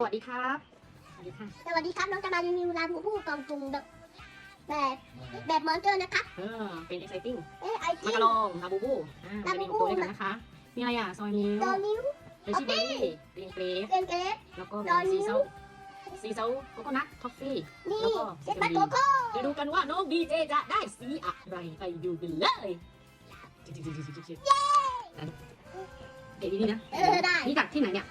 สวัสดีครับ สวัสดีค่ะ สวัสดีครับ น้องจะมารีวิวร้านหมูผู้กล่องจุ่มแบบแบบแบบมอนเตอร์นะครับ เออ เป็น exciting เอ๊ะไอมากจีระลองลาบูบูอ่าลาจะบูมีบูตัวด้วยกันนะคะ มีอะไรอะ ซอยนิ้วตอนนิ้วเฟชชี่เบอร์รี่เรียงเกรฟเกรนเกรฟ แล้วก็ดอมีนิ้ซีว เซลซีเซลโกโก้นัทท็อฟฟี่ นี่แล้วก็เซ็ตบัตรโกโก้ไปดูกันว่าน้องดีเจจะได้สีอะไรไปดูกันเลยเดี๋ยวดีๆนะ เออได้ นี่จากที่ไหนเนี่ย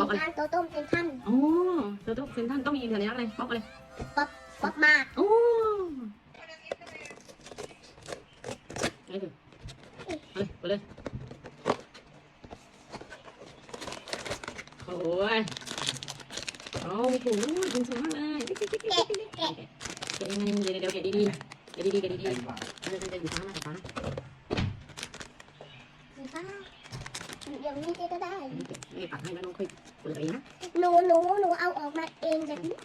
มาจากที่บอกอะไรร้านโตโต้มเซนทรันโอ้เธอต้องเซ็นทรันต้องมีสัญลักษณ์อะไรป๊อปอะไรป๊อปมาโอ้ไปเลยไปเลยโอ้ยโอ้โหคุณสวยมากเลยเก็บยังไงเดี๋ยวเดี๋ยวเก็บดีๆเก็บดีๆเก็บดีๆเออจะอยู่ฟ้ามาฟ้าสีฟ้า อย่างนี้ก็ได้ไม่ปัดให้แล้วน้องค่อยเปิดเองนะหนูหนูหนูเอาออกมาเองแบบนี้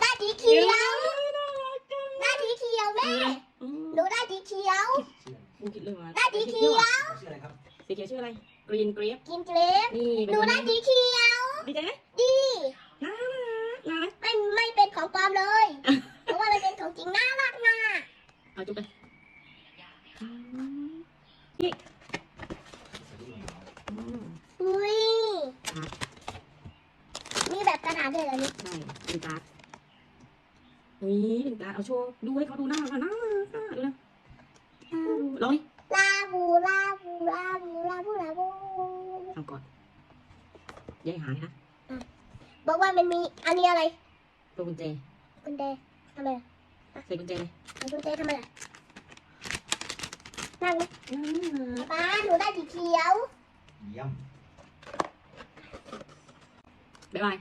ได้สีเขียวได้สีเขียวแม่หนูได้สีเขียวมึงคิดเลยว่าได้สีเขียว ชื่ออะไรครับสีเขียวชื่ออะไรกรีนเกรฟกินเกรฟนี่หนูได้สีเขียว ดีใจไหม ดี น่ารัก ไม่ไม่เป็นของปลอมเลย เพราะว่ามันเป็นของจริงน่ารักนะ เอาจุ๊บไป อุ้ยมีแบบกระดาษด้วยเหรอนี่ใช่เป็นการ์ดนี่เป็นการ์ดเอาโชว์ดูให้เขาดูหน้าก่อนนะดูนะลองดิลาบูลาบูลาบูลาบูลาบูเอาก่อนยายหายนะบอกว่ามันมีอันนี้อะไรตัวกุญแจกุญแจทำไมล่ะใส่กุญแจเลยกุญแจทำไมล่ะ นั่งนะป้าหนูได้สีเขียว เยี่ยม บ๊ายบาย